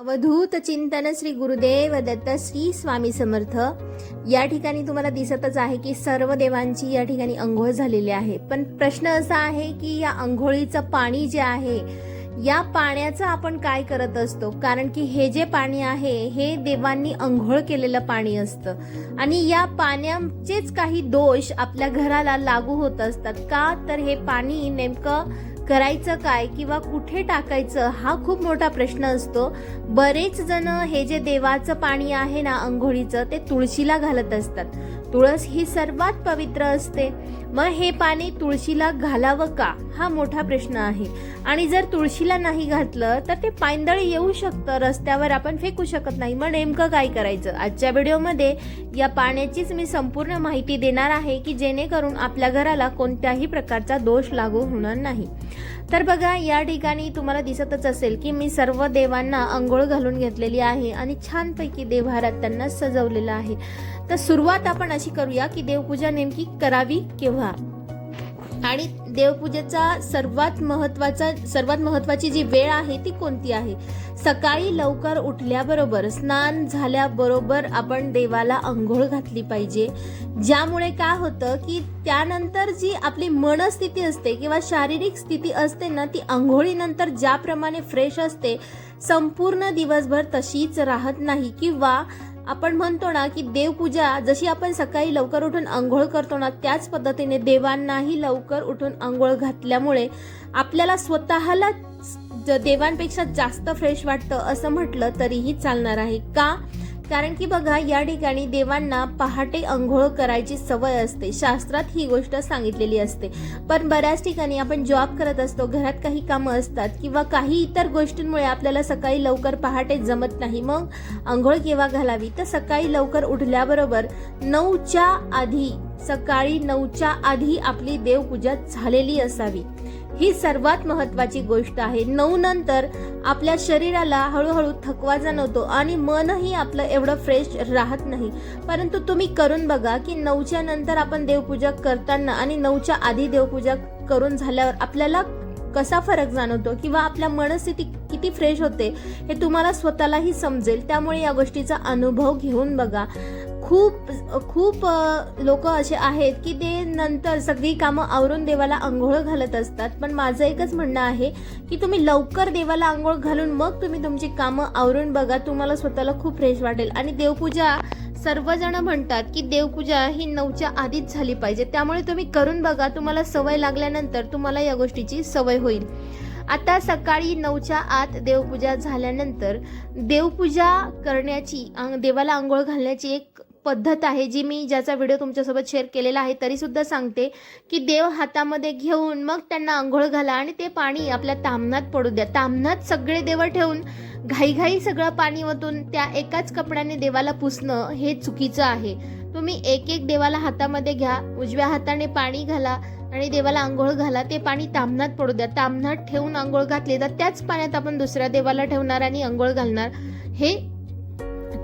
अवधूत चिंतन श्री गुरुदेव दत्त श्री स्वामी समर्थ. या ठिकाणी तुम्हाला दिसतच आहे की सर्व देवांची या ठिकाणी अंघोळ झालेली आहे. पण प्रश्न असा आहे की या अंघोळीचं पाणी जे आहे या पाण्याचं आपण काय करत असतो? कारण की हे जे पाणी आहे हे देवांनी अंघोळ केलेलं पाणी असतं. आणि या पाण्याचेच काही दोष आपल्या घराला लागू होत असतात. का तर हे पाणी नेमकं करायचं काय किंवा कुठे टाकायचं हा खूप मोठा प्रश्न असतो. बरेच जण हे जे देवाचं पाणी आहे ना अंघोळीचं ते तुळशीला घालत असतात. तुळस ही सर्वात पवित्र असते. मग हे पाणी तुळशीला घालावं का? हा मोठा प्रश्न आहे. आणि जर तुळशीला नाही घातलं तर ते पायंदळी येऊ शकतं. रस्त्यावर आपण फेकू शकत नाही. मग नेमकं काय करायचं? आजच्या व्हिडिओमध्ये या पाण्याचीच मी संपूर्ण माहिती देणार आहे की जेणेकरून आपल्या घराला कोणत्याही प्रकारचा दोष लागू होणार नाही. तर बघा या ठिकाणी तुम्हाला दिसतच असेल की मी सर्व देवांना अंघोळ घालून घेतलेली आहे आणि छानपैकी देवहारात त्यांना सजवलेलं आहे. तर सुरुवात आपण अशी करूया की देवपूजा नेमकी करावी केव्हा? आणि देवपूजेचा सर्वात महत्त्वाचा सर्वात महत्वाची जी वेळ आहे ती कोणती आहे? सकाळी लवकर उठल्याबरोबर स्नान झाल्याबरोबर आपण देवाला अंघोळ घातली पाहिजे. ज्यामुळे काय होतं की त्यानंतर जी आपली मनस्थिती असते किंवा शारीरिक स्थिती असते ना ती आंघोळीनंतर ज्याप्रमाणे फ्रेश असते संपूर्ण दिवसभर तशीच राहत नाही. किंवा आपण म्हणतो ना की देवपूजा जशी आपण सकाळी लवकर उठून आंघोळ करतो ना त्याच पद्धतीने देवांनाही लवकर उठून आंघोळ घातल्यामुळे आपल्याला स्वतःला ज- देवांपेक्षा जास्त फ्रेश वाटतं असं म्हटलं तरीही चालणार आहे. का? कारण की बघा या ठिकाणी देवांना पहाटे अंघोळ करायची सवय असते. शास्त्रात ही गोष्ट सांगितलेली असते. पण बऱ्याच ठिकाणी आपण जॉब करत असतो घरात काही कामं असतात किंवा काही इतर गोष्टींमुळे आपल्याला सकाळी लवकर पहाटे जमत नाही. मग अंघोळ केव्हा घालावी? तर सकाळी लवकर उठल्याबरोबर नऊच्या आधी सकाळी नऊच्या आधी आपली देवपूजा झालेली असावी. ही सर्वात महत्वाची गोष्ट आहे. नऊ नंतर आपल्या शरीराला हळूहळू थकवा जाणवतो आणि मनही आपलं एवढं फ्रेश राहत नाही. परंतु तुम्ही करून बघा की नऊच्या नंतर आपण देवपूजा करताना आणि नऊच्या आधी देवपूजा करून झाल्यावर आपल्याला कसा फरक जाणवतो किंवा आपल्या मनस्थिती किती फ्रेश होते हे तुम्हाला स्वतःलाही समजेल. त्यामुळे या गोष्टीचा अनुभव घेऊन बघा. खूप खूप लोक असे आहेत की ते नंतर सगळी कामं आवरून देवाला आंघोळ घालत असतात. पण माझं एकच म्हणणं आहे की तुम्ही लवकर देवाला आंघोळ घालून मग तुम्ही तुमची कामं आवरून बघा. तुम्हाला स्वतःला खूप फ्रेश वाटेल. आणि देवपूजा सर्वजण म्हणतात की देवपूजा ही नऊच्या आधीच झाली पाहिजे. त्यामुळे तुम्ही करून बघा. तुम्हाला सवय लागल्यानंतर तुम्हाला या गोष्टीची सवय होईल. आता सकाळी नऊच्या आत देवपूजा झाल्यानंतर देवपूजा करण्याची देवाला आंघोळ घालण्याची एक पद्धत आहे जी मी ज्याचा व्हिडिओ तुमच्यासोबत शेअर केलेला आहे तरीसुद्धा सांगते की देव हातामध्ये घेऊन मग त्यांना आंघोळ घाला आणि ते पाणी आपल्या तामनात पडू द्या. तामनात सगळे देव ठेवून घाईघाई सगळं पाणी ओतून त्या एकाच कपड्याने देवाला पुसणं हे चुकीचं आहे. तुम्ही एक एक देवाला हातामध्ये घ्या उजव्या हाताने पाणी घाला आणि देवाला आंघोळ घाला ते पाणी तामनात पडू द्या. तामनात ठेवून आंघोळ घातली तर त्याच पाण्यात आपण दुसऱ्या देवाला ठेवणार आणि आंघोळ घालणार. हे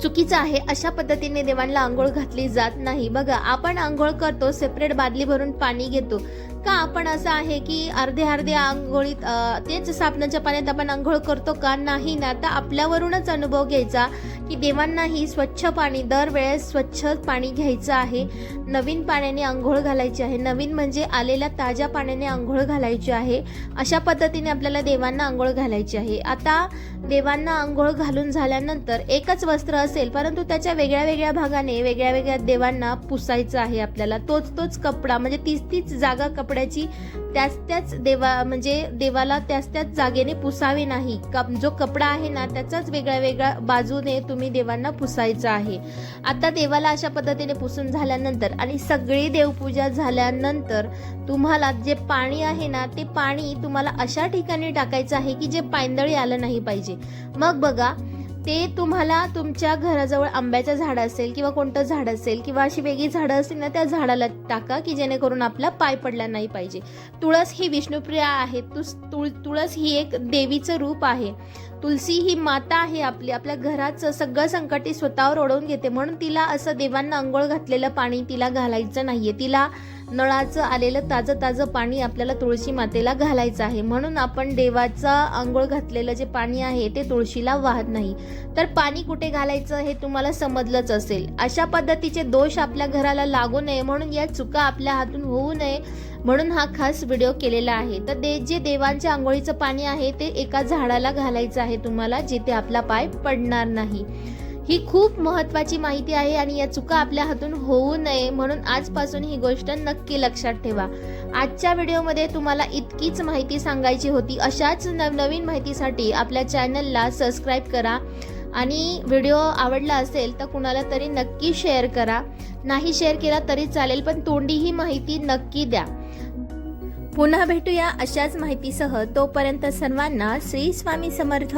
चुकीचं आहे अशा पद्धतीने देवांना आंघोळ घातली जात नाही. बघा आपण आंघोळ करतो सेपरेट बादली भरून पाणी घेतो. का आपण असं आहे की अर्धे अर्धे आंघोळीत तेच साबणाच्या पाण्यात आपण आंघोळ करतो का? नाही ना. तर आपल्यावरूनच अनुभव घ्यायचा. की देवांनाही स्वच्छ पाणी दरवेळेस स्वच्छ पाणी घ्यायचं आहे. नवीन पाण्याने आंघोळ घालायची आहे. नवीन म्हणजे आलेल्या ताज्या पाण्याने आंघोळ घालायची आहे. अशा पद्धतीने आपल्याला देवांना आंघोळ घालायची आहे. आता देवांना आंघोळ घालून झाल्यानंतर एकच वस्त्र असेल परंतु त्याच्या वेगळ्या वेगळ्या भागाने वेगळ्या वेगळ्या देवांना पुसायचं आहे आपल्याला. तोच तोच कपडा म्हणजे तीच तीच जागा कपड्याची त्याच त्याच देवा म्हणजे देवाला त्याच त्याच जागेने पुसावे नाही. कप जो कपडा आहे ना त्याचाच वेगळ्या वेगळ्या बाजूने तुम्ही देवांना पुसायचं आहे. आता देवाला अशा पद्धतीने पुसून झाल्यानंतर आणि सगळी देवपूजा झाल्यानंतर तुम्हाला जे पाणी आहे ना ते पाणी तुम्हाला अशा ठिकाणी टाकायचं आहे की जे पायंदळी आलं नाही पाहिजे. मग बघा ते तुम्हाला तुमच्या घराजवळ आंब्याचं झाड असेल किंवा कोणतं झाड असेल किंवा अशी वेगळी झाडं असतील ना त्या झाडाला टाका की जेणेकरून आपला पाय पडला नाही पाहिजे. तुळस ही विष्णुप्रिया आहे. तुस तुळ तुळस ही एक देवीचं रूप आहे. तुलसी ही माता आहे आपली. आपल्या घराचं सगळं संकट ती स्वतःवर ओढवून घेते. म्हणून तिला असं देवांना आंघोळ घातलेलं पाणी तिला घालायचं नाहीये. तिला नळाचं आलेलं ताजं ताजं पाणी आपल्याला तुळशी मातेला घालायचं आहे. म्हणून आपण देवाचा आंघोळ घातलेलं जे पाणी आहे ते तुळशीला वाहत नाही. तर पाणी कुठे घालायचं हे तुम्हाला समजलंच असेल. अशा पद्धतीचे दोष आपल्या घराला लागू नये म्हणून या चुका आपल्या हातून होऊ नये म्हणून हा खास व्हिडिओ केलेला आहे. तर दे जे देवांच्या आंघोळीचं पाणी आहे ते एका झाडाला घालायचं आहे तुम्हाला जिथे आपला पाय पडणार नाही. ही खूप महत्वाची माहिती आहे आणि या चुका आपल्या हातून होऊ नये म्हणून आजपासून ही गोष्ट नक्की लक्षात ठेवा. आजच्या व्हिडिओमध्ये तुम्हाला इतकीच माहिती सांगायची होती. अशाच नवनवीन माहितीसाठी आपल्या चॅनलला सबस्क्राईब करा आणि व्हिडिओ आवडला असेल तर कुणाला तरी नक्की शेअर करा. नाही शेअर केला तरी चालेल पण तोंडी ही माहिती नक्की द्या. पुन्हा भेटूया अशाच माहितीसह. तोपर्यंत सर्वांना श्री स्वामी समर्थ.